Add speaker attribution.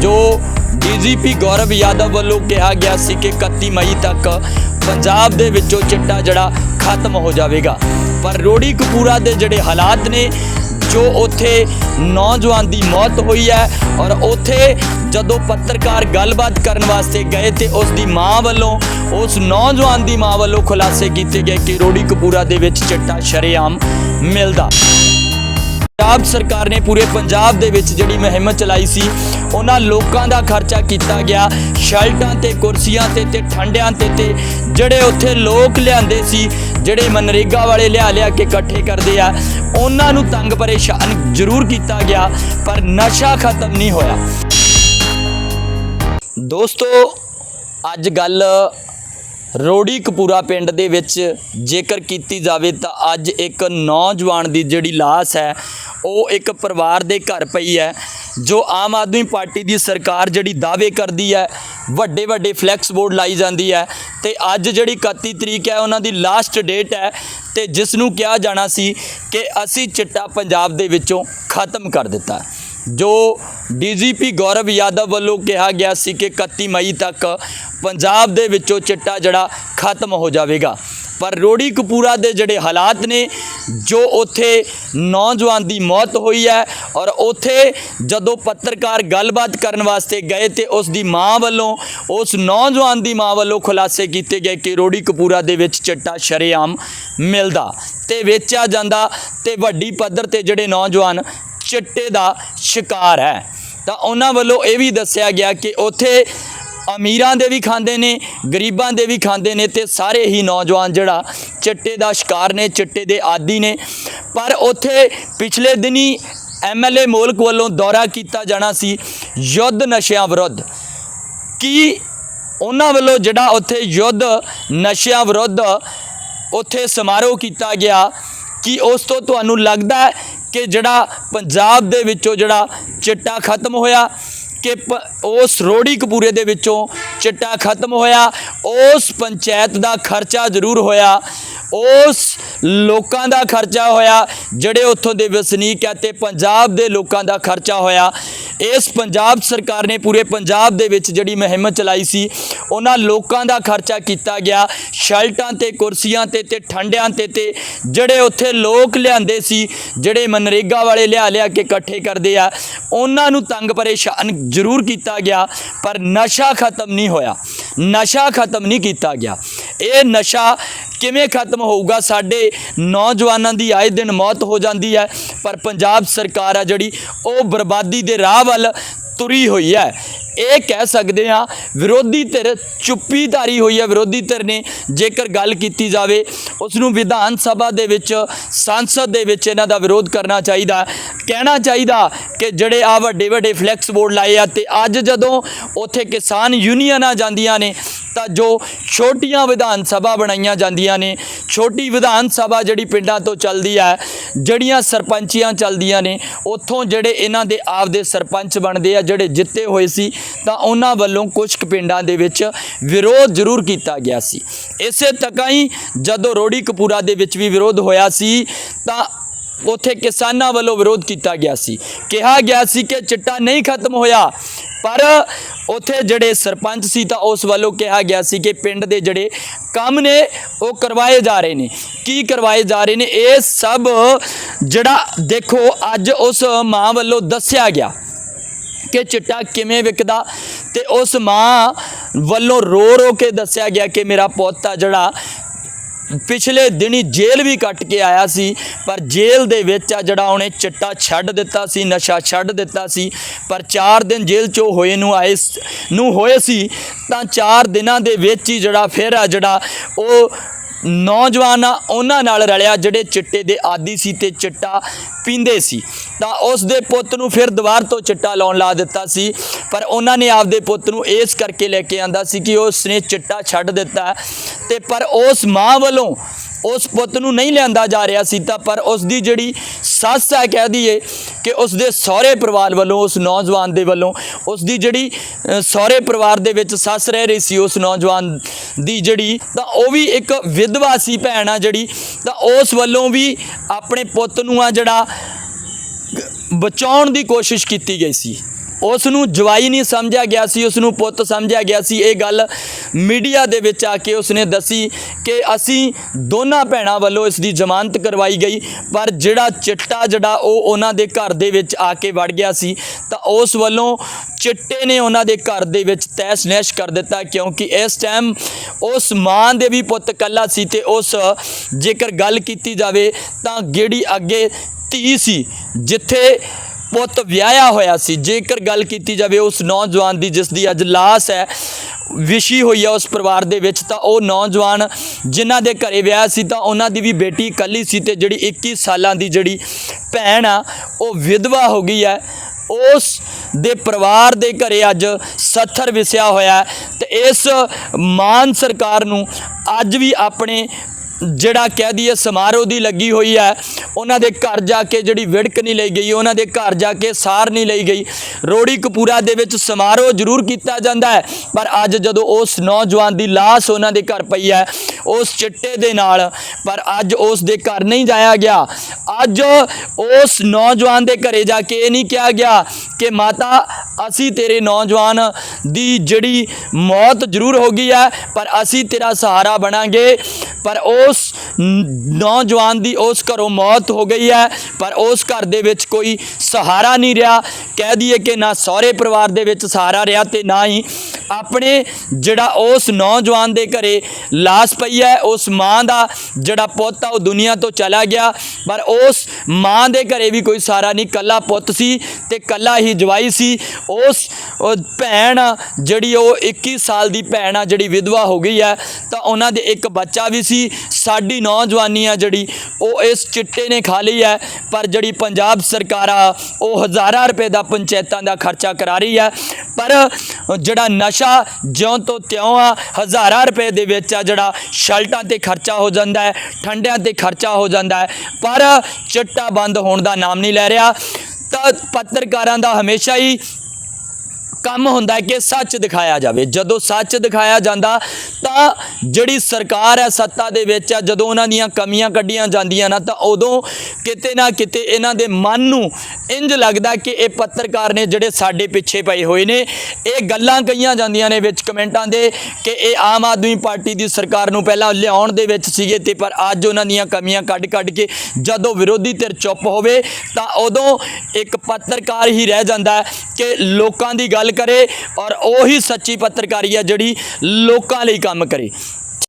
Speaker 1: ਜੋ ਡੀਜੀਪੀ ਗੌਰਵ ਯਾਦਵ ਵੱਲੋਂ ਕਿਹਾ ਗਿਆ ਸੀ ਕਿ 31 ਮਈ ਤੱਕ ਪੰਜਾਬ ਦੇ ਵਿੱਚੋਂ ਚਿੱਟਾ ਜਿਹੜਾ ਖਤਮ ਹੋ ਜਾਵੇਗਾ। ਪਰ ਰੋੜੀ ਕਪੂਰਾ ਦੇ ਜਿਹੜੇ ਹਾਲਾਤ ਨੇ, ਜੋ ਉੱਥੇ ਨੌਜਵਾਨ ਦੀ ਮੌਤ ਹੋਈ ਹੈ ਔਰ ਉੱਥੇ ਜਦੋਂ ਪੱਤਰਕਾਰ ਗੱਲਬਾਤ ਕਰਨ ਵਾਸਤੇ ਗਏ ਤੇ ਉਸ ਦੀ ਮਾਂ ਵੱਲੋਂ, ਉਸ ਨੌਜਵਾਨ ਦੀ ਮਾਂ ਵੱਲੋਂ ਖੁਲਾਸੇ ਕੀਤੇ ਗਏ ਕਿ ਰੋੜੀ ਕਪੂਰਾ ਦੇ ਵਿੱਚ ਚਿੱਟਾ ਸ਼ਰੇਆਮ ਮਿਲਦਾ। ਪੰਜਾਬ ਸਰਕਾਰ ਨੇ ਪੂਰੇ ਪੰਜਾਬ ਦੇ ਵਿੱਚ ਜਿਹੜੀ ਮੁਹਿੰਮ ਚਲਾਈ ਸੀ, ਉਹਨਾਂ ਲੋਕਾਂ ਦਾ ਖਰਚਾ ਕੀਤਾ ਗਿਆ। ਸ਼ੈਲਟਾਂ ਤੇ, ਕੁਰਸੀਆਂ ਤੇ ਤੇ ਠੰਡਿਆਂ ਤੇ ਤੇ ਜਿਹੜੇ ਉੱਥੇ ਲੋਕ ਲਿਆਂਦੇ ਸੀ, ਜਿਹੜੇ ਮਨਰੇਗਾ ਵਾਲੇ ਲਿਆ ਲਿਆ ਕੇ ਇਕੱਠੇ ਕਰਦੇ ਆ, ਉਹਨਾਂ ਨੂੰ ਤੰਗ ਪਰੇਸ਼ਾਨ ਜ਼ਰੂਰ ਕੀਤਾ ਗਿਆ, ਪਰ ਨਸ਼ਾ ਖਤਮ ਨਹੀਂ ਹੋਇਆ। ਦੋਸਤੋ, ਅੱਜ ਗੱਲ ਰੋੜੀ ਕਪੂਰਾ ਪਿੰਡ ਦੇ ਵਿੱਚ ਜੇਕਰ ਕੀਤੀ ਜਾਵੇ ਤਾਂ ਅੱਜ ਇੱਕ ਨੌਜਵਾਨ ਦੀ ਜਿਹੜੀ ਲਾਸ਼ ਹੈ ਉਹ ਇੱਕ ਪਰਿਵਾਰ ਦੇ ਘਰ ਪਈ ਹੈ, ਜੋ ਆਮ ਆਦਮੀ ਪਾਰਟੀ ਦੀ ਸਰਕਾਰ ਜਿਹੜੀ ਦਾਅਵੇ ਕਰਦੀ ਹੈ, ਵੱਡੇ ਵੱਡੇ ਫਲੈਕਸ ਬੋਰਡ ਲਾਈ ਜਾਂਦੀ ਹੈ ਤੇ ਅੱਜ ਜਿਹੜੀ 31 ਤਰੀਕ ਹੈ, ਉਹਨਾਂ ਦੀ ਲਾਸਟ ਡੇਟ ਹੈ ਤੇ ਜਿਸ ਨੂੰ ਕਿਹਾ ਜਾਣਾ ਸੀ ਕਿ ਅਸੀਂ ਚਿੱਟਾ ਪੰਜਾਬ ਦੇ ਵਿੱਚੋਂ ਖਤਮ ਕਰ ਦਿੱਤਾ ਹੈ। ਜੋ ਡੀਜੀਪੀ ਗੌਰਵ ਯਾਦਵ ਵੱਲੋਂ ਕਿਹਾ ਗਿਆ ਸੀ ਕਿ 31 ਮਈ ਤੱਕ ਪੰਜਾਬ ਦੇ ਵਿੱਚੋਂ ਚਿੱਟਾ ਜਿਹੜਾ ਖਤਮ ਹੋ ਜਾਵੇਗਾ ਪਰ ਰੋੜੀ ਕਪੂਰਾ ਦੇ ਜਿਹੜੇ ਹਾਲਾਤ ਨੇ, ਜੋ ਉੱਥੇ ਨੌਜਵਾਨ ਦੀ ਮੌਤ ਹੋਈ ਹੈ ਔਰ ਉੱਥੇ ਜਦੋਂ ਪੱਤਰਕਾਰ ਗੱਲਬਾਤ ਕਰਨ ਵਾਸਤੇ ਗਏ ਤੇ ਉਸ ਦੀ ਮਾਂ ਵੱਲੋਂ, ਉਸ ਨੌਜਵਾਨ ਦੀ ਮਾਂ ਵੱਲੋਂ ਖੁਲਾਸੇ ਕੀਤੇ ਗਏ ਕਿ ਰੋੜੀ ਕਪੂਰਾ ਦੇ ਵਿੱਚ ਚਿੱਟਾ ਸ਼ਰੇਆਮ ਮਿਲਦਾ ਤੇ ਵੇਚਿਆ ਜਾਂਦਾ ਤੇ ਵੱਡੀ ਪੱਧਰ ਤੇ ਜਿਹੜੇ ਨੌਜਵਾਨ ਚਿੱਟੇ ਦਾ ਸ਼ਿਕਾਰ ਹੈ। ਤਾਂ ਉਹਨਾਂ ਵੱਲੋਂ ਇਹ ਵੀ ਦੱਸਿਆ ਗਿਆ ਕਿ ਉੱਥੇ ਅਮੀਰਾਂ ਦੇ ਵੀ ਖਾਂਦੇ ਨੇ, ਗਰੀਬਾਂ ਦੇ ਵੀ ਖਾਂਦੇ ਨੇ ਤੇ ਸਾਰੇ ਹੀ ਨੌਜਵਾਨ ਜਿਹੜਾ ਚਿੱਟੇ ਦਾ ਸ਼ਿਕਾਰ ਨੇ, ਚਿੱਟੇ ਦੇ ਆਦੀ ਨੇ। ਪਰ ਉੱਥੇ ਪਿਛਲੇ ਦਿਨੀ ਐਮਐਲਏ ਮੋਲਕ ਵੱਲੋਂ ਦੌਰਾ ਕੀਤਾ ਜਾਣਾ ਸੀ ਯੁੱਧ ਨਸ਼ਿਆਂ ਵਿਰੁੱਧ। ਕੀ ਉਹਨਾਂ ਵੱਲੋਂ ਜਿਹੜਾ ਉੱਥੇ ਯੁੱਧ ਨਸ਼ਿਆਂ ਵਿਰੁੱਧ ਉੱਥੇ ਸਮਾਰੋਹ ਕੀਤਾ ਗਿਆ, ਕਿ ਉਸ ਤੋਂ ਤੁਹਾਨੂੰ ਲੱਗਦਾ ਕਿ ਜਿਹੜਾ ਪੰਜਾਬ ਦੇ ਵਿੱਚੋਂ ਜਿਹੜਾ ਚਿੱਟਾ ਖਤਮ ਹੋਇਆ ਕਿ ਪ- ਉਸ ਰੋੜੀ ਕਪੂਰੇ ਦੇ ਵਿੱਚੋਂ ਚਿੱਟਾ ਖਤਮ ਹੋਇਆ, ਉਸ ਪੰਚਾਇਤ ਦਾ ਖਰਚਾ ਜ਼ਰੂਰ ਹੋਇਆ, ਉਸ ਲੋਕਾਂ ਦਾ ਖਰਚਾ ਹੋਇਆ, ਜਿਹੜੇ ਉੱਥੋਂ ਦੇ ਵਸਨੀਕ ਹੈ ਤੇ ਪੰਜਾਬ ਦੇ ਲੋਕਾਂ ਦਾ ਖਰਚਾ ਹੋਇਆ। ਇਸ ਪੰਜਾਬ ਸਰਕਾਰ ਨੇ ਪੂਰੇ ਪੰਜਾਬ ਦੇ ਵਿੱਚ ਜਿਹੜੀ ਮੁਹਿੰਮ ਚਲਾਈ ਸੀ, ਉਹਨਾਂ ਲੋਕਾਂ ਦਾ ਖਰਚਾ ਕੀਤਾ ਗਿਆ। ਸ਼ੈਲਟਾਂ ਤੇ ਕੁਰਸੀਆਂ ਤੇ ਤੇ ਠੰਡਿਆਂ ਤੇ ਤੇ ਜਿਹੜੇ ਉੱਥੇ ਲੋਕ ਲਿਆਂਦੇ ਸੀ, ਜਿਹੜੇ ਮਨਰੇਗਾ ਵਾਲੇ ਲਿਆ ਲਿਆ ਕੇ ਇਕੱਠੇ ਕਰਦੇ ਆ, ਉਹਨਾਂ ਨੂੰ ਤੰਗ ਪਰੇਸ਼ਾਨ ਜ਼ਰੂਰ ਕੀਤਾ ਗਿਆ, ਪਰ ਨਸ਼ਾ ਖਤਮ ਨਹੀਂ ਹੋਇਆ। ਨਸ਼ਾ ਖਤਮ ਨਹੀਂ ਕੀਤਾ ਗਿਆ। ਇਹ ਨਸ਼ਾ ਕਿਵੇਂ ਖਤਮ ਹੋਊਗਾ? ਸਾਡੇ ਨੌਜਵਾਨਾਂ ਦੀ ਆਏ ਦਿਨ ਮੌਤ ਹੋ ਜਾਂਦੀ ਹੈ, ਪਰ ਪੰਜਾਬ ਸਰਕਾਰ ਆ ਜਿਹੜੀ, ਉਹ ਬਰਬਾਦੀ ਦੇ ਰਾਹ ਵੱਲ ਤੁਰੀ ਹੋਈ ਹੈ। ਇਹ ਕਹਿ ਸਕਦੇ ਹਾਂ, ਵਿਰੋਧੀ ਧਿਰ ਚੁੱਪੀ ਧਾਰੀ ਹੋਈ ਹੈ। ਵਿਰੋਧੀ ਧਿਰ ਨੇ ਜੇਕਰ ਗੱਲ ਕੀਤੀ ਜਾਵੇ ਉਸ ਨੂੰ ਵਿਧਾਨ ਸਭਾ ਦੇ ਵਿੱਚ, ਸੰਸਦ ਦੇ ਵਿੱਚ ਇਹਨਾਂ ਦਾ ਵਿਰੋਧ ਕਰਨਾ ਚਾਹੀਦਾ। ਕਹਿਣਾ ਚਾਹੀਦਾ ਕਿ ਜਿਹੜੇ ਆ ਵੱਡੇ ਵੱਡੇ ਫਲੈਕਸ ਬੋਰਡ ਲਾਏ ਆ ਤੇ ਅੱਜ ਜਦੋਂ ਉੱਥੇ ਕਿਸਾਨ ਯੂਨੀਅਨਾਂ ਜਾਂਦੀਆਂ ਨੇ ਤਾਂ ਜੋ ਛੋਟੀਆਂ ਵਿਧਾਨ ਸਭਾ ਬਣਾਈਆਂ ਜਾਂਦੀਆਂ ਨੇ। ਛੋਟੀ ਵਿਧਾਨ ਸਭਾ ਜਿਹੜੀ ਪਿੰਡਾਂ ਤੋਂ ਚੱਲਦੀ ਹੈ, ਜਿਹੜੀਆਂ ਸਰਪੰਚੀਆਂ ਚੱਲਦੀਆਂ ਨੇ, ਉੱਥੋਂ ਜਿਹੜੇ ਇਹਨਾਂ ਦੇ ਆਪਦੇ ਸਰਪੰਚ ਬਣਦੇ ਆ, ਜਿਹੜੇ ਜਿੱਤੇ ਹੋਏ ਸੀ, ਤਾਂ ਉਹਨਾਂ ਵੱਲੋਂ ਕੁਝ ਕੁ ਪਿੰਡਾਂ ਦੇ ਵਿੱਚ ਵਿਰੋਧ ਜ਼ਰੂਰ ਕੀਤਾ ਗਿਆ ਸੀ। ਇਸੇ ਤੱਕਾਂ ਹੀ ਜਦੋਂ ਰੋੜੀ ਕਪੂਰਾ ਦੇ ਵਿੱਚ ਵੀ ਵਿਰੋਧ ਹੋਇਆ ਸੀ, ਤਾਂ ਉਥੇ ਕਿਸਾਨਾਂ ਵੱਲੋਂ ਵਿਰੋਧ ਕੀਤਾ ਗਿਆ ਸੀ। ਕਿਹਾ ਗਿਆ ਸੀ ਕਿ ਚਿੱਟਾ ਨਹੀਂ ਖਤਮ ਹੋਇਆ। ਪਰ ਉੱਥੇ ਜਿਹੜੇ ਸਰਪੰਚ ਸੀ ਤਾਂ ਉਸ ਵੱਲੋਂ ਕਿਹਾ ਗਿਆ ਸੀ ਕਿ ਪਿੰਡ ਦੇ ਜਿਹੜੇ ਕੰਮ ਨੇ ਉਹ ਕਰਵਾਏ ਜਾ ਰਹੇ ਨੇ। ਕੀ ਕਰਵਾਏ ਜਾ ਰਹੇ ਨੇ? ਇਹ ਸਭ ਜਿਹੜਾ ਦੇਖੋ, ਅੱਜ ਉਸ ਮਾਂ ਵੱਲੋਂ ਦੱਸਿਆ ਗਿਆ ਕਿ ਚਿੱਟਾ ਕਿਵੇਂ ਵਿਕਦਾ ਤੇ ਉਸ ਮਾਂ ਵੱਲੋਂ ਰੋ ਰੋ ਕੇ ਦੱਸਿਆ ਗਿਆ ਕਿ ਮੇਰਾ ਪੁੱਤ ਆ ਜਿਹੜਾ ਪਿਛਲੇ ਦਿਨੀ ਜੇਲ੍ਹ ਵੀ ਕੱਟ ਕੇ ਆਇਆ ਸੀ, ਪਰ ਜੇਲ੍ਹ ਦੇ ਵਿੱਚ ਆ ਜਿਹੜਾ ਉਹਨੇ ਚਿੱਟਾ ਛੱਡ ਦਿੱਤਾ ਸੀ, ਨਸ਼ਾ ਛੱਡ ਦਿੱਤਾ ਸੀ, ਪਰ 4 ਦਿਨ ਜੇਲ੍ਹ ਚੋਂ ਹੋਏ ਨੂੰ ਆਏ ਨੂੰ ਹੋਏ ਸੀ, ਤਾਂ 4 ਦਿਨਾਂ ਦੇ ਵਿੱਚ ਹੀ ਜਿਹੜਾ ਫਿਰ ਆ ਜਿਹੜਾ ਉਹ ਨੌਜਵਾਨ ਆ, ਉਹਨਾਂ ਨਾਲ ਰਲਿਆ ਜਿਹੜੇ ਚਿੱਟੇ ਦੇ ਆਦੀ ਸੀ ਤੇ ਚਿੱਟਾ ਪੀਂਦੇ ਸੀ। ਤਾਂ ਉਸ ਦੇ ਪੁੱਤ ਨੂੰ ਫਿਰ ਦੁਬਾਰ ਤੋਂ ਚਿੱਟਾ ਲਾਉਣ ਲਾ ਦਿੱਤਾ ਸੀ, ਪਰ ਉਹਨਾਂ ਨੇ ਆਪਦੇ ਪੁੱਤ ਨੂੰ ਇਸ ਕਰਕੇ ਲੈ ਕੇ ਆਂਦਾ ਸੀ ਕਿ ਉਸ ਨੇ ਚਿੱਟਾ ਛੱਡ ਦਿੱਤਾ। ਤੇ ਪਰ ਉਸ ਮਾਂ ਵੱਲੋਂ ਉਸ ਪੁੱਤ ਨੂੰ ਨਹੀਂ ਲਿਆਂਦਾ ਜਾ ਰਿਹਾ ਸੀ, ਤਾਂ ਪਰ ਉਸ ਦੀ ਜਿਹੜੀ ਸੱਸ ਹੈ, ਕਹਿ ਦਈਏ ਕਿ ਉਸ ਦੇ ਸਹੁਰੇ ਪਰਿਵਾਰ ਵੱਲੋਂ, ਉਸ ਨੌਜਵਾਨ ਦੇ ਵੱਲੋਂ ਉਸ ਦੀ ਜਿਹੜੀ ਸਹੁਰੇ ਪਰਿਵਾਰ ਦੇ ਵਿੱਚ ਸੱਸ ਰਹਿ ਰਹੀ ਸੀ, ਉਸ ਨੌਜਵਾਨ ਦੀ ਜਿਹੜੀ, ਤਾਂ ਉਹ ਵੀ ਇੱਕ ਵਿਧਵਾ ਸੀ ਭੈਣ ਆ ਜਿਹੜੀ, ਤਾਂ ਉਸ ਵੱਲੋਂ ਵੀ ਆਪਣੇ ਪੁੱਤ ਨੂੰ ਆ ਜਿਹੜਾ ਬਚਾਉਣ ਦੀ ਕੋਸ਼ਿਸ਼ ਕੀਤੀ ਗਈ ਸੀ। ਉਸ ਨੂੰ ਜਵਾਈ ਨਹੀਂ ਸਮਝਿਆ ਗਿਆ ਸੀ, ਉਸ ਨੂੰ ਪੁੱਤ ਸਮਝਿਆ ਗਿਆ ਸੀ। ਇਹ ਗੱਲ ਮੀਡੀਆ ਦੇ ਵਿੱਚ ਆ ਕੇ ਉਸਨੇ ਦੱਸੀ ਕਿ ਅਸੀਂ ਦੋਨਾਂ ਭੈਣਾਂ ਵੱਲੋਂ ਇਸ ਦੀ ਜ਼ਮਾਨਤ ਕਰਵਾਈ ਗਈ, ਪਰ ਜਿਹੜਾ ਚਿੱਟਾ ਜਿਹੜਾ ਉਹ ਉਹਨਾਂ ਦੇ ਘਰ ਦੇ ਵਿੱਚ ਆ ਕੇ ਵੜ ਗਿਆ ਸੀ, ਤਾਂ ਉਸ ਵੱਲੋਂ ਚਿੱਟੇ ਨੇ ਉਹਨਾਂ ਦੇ ਘਰ ਦੇ ਵਿੱਚ ਤੈਸ ਨੈਸ਼ ਕਰ ਦਿੱਤਾ, ਕਿਉਂਕਿ ਇਸ ਟਾਈਮ ਉਸ ਮਾਂ ਦੇ ਵੀ ਪੁੱਤ ਕੱਲਾ ਸੀ ਤੇ ਉਸ ਜੇਕਰ ਗੱਲ ਕੀਤੀ ਜਾਵੇ ਤਾਂ ਜਿਹੜੀ ਅੱਗੇ ਧੀ ਸੀ, ਜਿੱਥੇ ਪੁੱਤ ਵਿਆਹਿਆ ਹੋਇਆ ਸੀ। ਜੇਕਰ ਗੱਲ ਕੀਤੀ ਜਾਵੇ ਉਸ ਨੌਜਵਾਨ ਦੀ, ਜਿਸ ਦੀ ਅੱਜ ਲਾਸ਼ ਹੈ, ਵਿਸ਼ੀ ਹੋਈ ਆ ਉਸ ਪਰਿਵਾਰ ਦੇ ਵਿੱਚ, ਤਾਂ ਉਹ ਨੌਜਵਾਨ ਜਿਨ੍ਹਾਂ ਦੇ ਘਰੇ ਵਿਆਹ ਸੀ, ਤਾਂ ਉਹਨਾਂ ਦੀ ਵੀ ਬੇਟੀ ਇਕੱਲੀ ਸੀ ਤੇ ਜਿਹੜੀ 21 ਸਾਲਾਂ ਦੀ ਜਿਹੜੀ ਭੈਣ ਆ, ਉਹ ਵਿਧਵਾ ਹੋ ਗਈ ਹੈ। ਉਸ ਦੇ ਪਰਿਵਾਰ ਦੇ ਘਰੇ ਅੱਜ ਸੱਥਰ ਵਿਸਿਆ ਹੋਇਆ ਹੈ ਤੇ ਇਸ ਮਾਨ ਸਰਕਾਰ ਨੂੰ ਅੱਜ ਵੀ ਆਪਣੇ ਜਿਹੜਾ ਕਹਿ ਦਈਏ ਸਮਾਰੋਹ ਦੀ ਲੱਗੀ ਹੋਈ ਹੈ, ਉਹਨਾਂ ਦੇ ਘਰ ਜਾ ਕੇ ਜਿਹੜੀ ਵਿੜਕ ਨਹੀਂ ਲਈ ਗਈ, ਉਹਨਾਂ ਦੇ ਘਰ ਜਾ ਕੇ ਸਾਰ ਨਹੀਂ ਲਈ ਗਈ। ਰੋੜੀ ਕਪੂਰਾ ਦੇ ਵਿੱਚ ਸਮਾਰੋਹ ਜ਼ਰੂਰ ਕੀਤਾ ਜਾਂਦਾ ਹੈ, ਪਰ ਅੱਜ ਜਦੋਂ ਉਸ ਨੌਜਵਾਨ ਦੀ ਲਾਸ਼ ਉਹਨਾਂ ਦੇ ਘਰ ਪਈ ਹੈ, ਉਸ ਚਿੱਟੇ ਦੇ ਨਾਲ, ਪਰ ਅੱਜ ਉਸ ਦੇ ਘਰ ਨਹੀਂ ਜਾਇਆ ਗਿਆ। ਅੱਜ ਉਸ ਨੌਜਵਾਨ ਦੇ ਘਰੇ ਜਾ ਕੇ ਇਹ ਨਹੀਂ ਕਿਹਾ ਗਿਆ ਕਿ ਮਾਤਾ, ਅਸੀਂ ਤੇਰੇ ਨੌਜਵਾਨ ਦੀ ਜਿਹੜੀ ਮੌਤ ਜ਼ਰੂਰ ਹੋ ਗਈ ਹੈ, ਪਰ ਅਸੀਂ ਤੇਰਾ ਸਹਾਰਾ ਬਣਾਂਗੇ। ਪਰ ਉਸ ਨੌਜਵਾਨ ਦੀ ਉਸ ਘਰੋਂ ਮੌਤ ਹੋ ਗਈ ਹੈ, ਪਰ ਉਸ ਘਰ ਦੇ ਵਿੱਚ ਕੋਈ ਸਹਾਰਾ ਨਹੀਂ ਰਿਹਾ। ਕਹਿ ਦਈਏ ਕਿ ਨਾ ਸਹੁਰੇ ਪਰਿਵਾਰ ਦੇ ਵਿੱਚ ਸਹਾਰਾ ਰਿਹਾ ਤੇ ਨਾ ਹੀ ਆਪਣੇ ਜਿਹੜਾ ਉਸ ਨੌਜਵਾਨ ਦੇ ਘਰੇ ਲਾਸ਼ ਪਈ ਹੈ, ਉਸ ਮਾਂ ਦਾ ਜਿਹੜਾ ਪੁੱਤ ਆ, ਉਹ ਦੁਨੀਆ ਤੋਂ ਚਲਾ ਗਿਆ। ਪਰ ਉਸ ਮਾਂ ਦੇ ਘਰੇ ਵੀ ਕੋਈ ਸਹਾਰਾ ਨਹੀਂ ਕੱਲਾ ਪੁੱਤ ਸੀ ਤੇ ਕੱਲਾ ਹੀ ਜਵਾਈ ਸੀ। ਉਸ ਭੈਣ ਆ, ਜਿਹੜੀ ਉਹ 21 ਸਾਲ ਦੀ ਭੈਣ ਆ ਜਿਹੜੀ ਵਿਧਵਾ ਹੋ ਗਈ ਹੈ ਤਾਂ ਉਹਨਾਂ ਦੇ ਇੱਕ ਬੱਚਾ ਵੀ ਸੀ। ਸਾਡੀ ਨੌਜਵਾਨੀ ਆ ਜਿਹੜੀ ਉਹ ਇਸ ਚਿੱਟੇ ਨੇ ਖਾ ਲਈ ਹੈ ਪਰ ਜਿਹੜੀ ਪੰਜਾਬ ਸਰਕਾਰ ਆ ਉਹ ਹਜ਼ਾਰਾਂ ਰੁਪਏ ਦਾ ਪੰਚਾਇਤਾਂ ਦਾ ਖਰਚਾ ਕਰਾ ਰਹੀ ਹੈ ਪਰ ਜਿਹੜਾ ਨਸ਼ਾ ਜਿਉਂ ਤੋਂ ਤਿਉਂ ਆ ਹਜ਼ਾਰਾਂ ਰੁਪਏ ਦੇ ਵਿੱਚ ਆ ਜਿਹੜਾ ਸ਼ਲਟਾਂ ਤੇ ਖਰਚਾ ਹੋ ਜਾਂਦਾ ਹੈ ਠੰਡਿਆਂ ਤੇ ਖਰਚਾ ਹੋ ਜਾਂਦਾ ਹੈ ਪਰ ਚਿੱਟਾ ਬੰਦ ਹੋਣ ਦਾ ਨਾਮ ਨਹੀਂ ਲੈ ਰਿਹਾ। ਤਾਂ ਪੱਤਰਕਾਰਾਂ ਦਾ ਹਮੇਸ਼ਾ ਹੀ ਕੰਮ ਹੁੰਦਾ ਕਿ ਸੱਚ ਦਿਖਾਇਆ ਜਾਵੇ। ਜਦੋਂ ਸੱਚ ਦਿਖਾਇਆ ਜਾਂਦਾ, ਤਾਂ ਜਿਹੜੀ ਸਰਕਾਰ ਹੈ ਸੱਤਾ ਦੇ ਵਿੱਚ ਹੈ, ਜਦੋਂ ਉਹਨਾਂ ਦੀਆਂ ਕਮੀਆਂ ਕੱਢੀਆਂ ਜਾਂਦੀਆਂ ਨਾ, ਤਾਂ ਉਦੋਂ ਕਿਤੇ ਨਾ ਕਿਤੇ ਇਹਨਾਂ ਦੇ ਮਨ ਨੂੰ ਇੰਜ ਲੱਗਦਾ ਕਿ ਇਹ ਪੱਤਰਕਾਰ ਨੇ ਜਿਹੜੇ ਸਾਡੇ ਪਿੱਛੇ ਪਏ ਹੋਏ ਨੇ, ਇਹ ਗੱਲਾਂ ਕਹੀਆਂ ਜਾਂਦੀਆਂ ਨੇ ਵਿੱਚ ਕਮੈਂਟਾਂ ਦੇ ਕਿ ਇਹ ਆਮ ਆਦਮੀ ਪਾਰਟੀ ਦੀ ਸਰਕਾਰ ਨੂੰ ਪਹਿਲਾਂ ਲਿਆਉਣ ਦੇ ਵਿੱਚ ਸੀਗੇ ਤੇ ਪਰ ਅੱਜ ਉਹਨਾਂ ਦੀਆਂ ਕਮੀਆਂ ਕੱਢ ਕੱਢ ਕੇ ਜਦੋਂ ਵਿਰੋਧੀ ਧਿਰ ਚੁੱਪ ਹੋਵੇ, ਤਾਂ ਉਦੋਂ ਇੱਕ ਪੱਤਰਕਾਰ ਹੀ ਰਹਿ ਜਾਂਦਾ ਕਿ ਲੋਕਾਂ ਦੀ ਗੱਲ ਕਰੇ ਔਰ ਉਹੀ ਸੱਚੀ ਪੱਤਰਕਾਰੀ ਹੈ ਜਿਹੜੀ ਲੋਕਾਂ ਲਈ ਕੰਮ ਕਰੇ।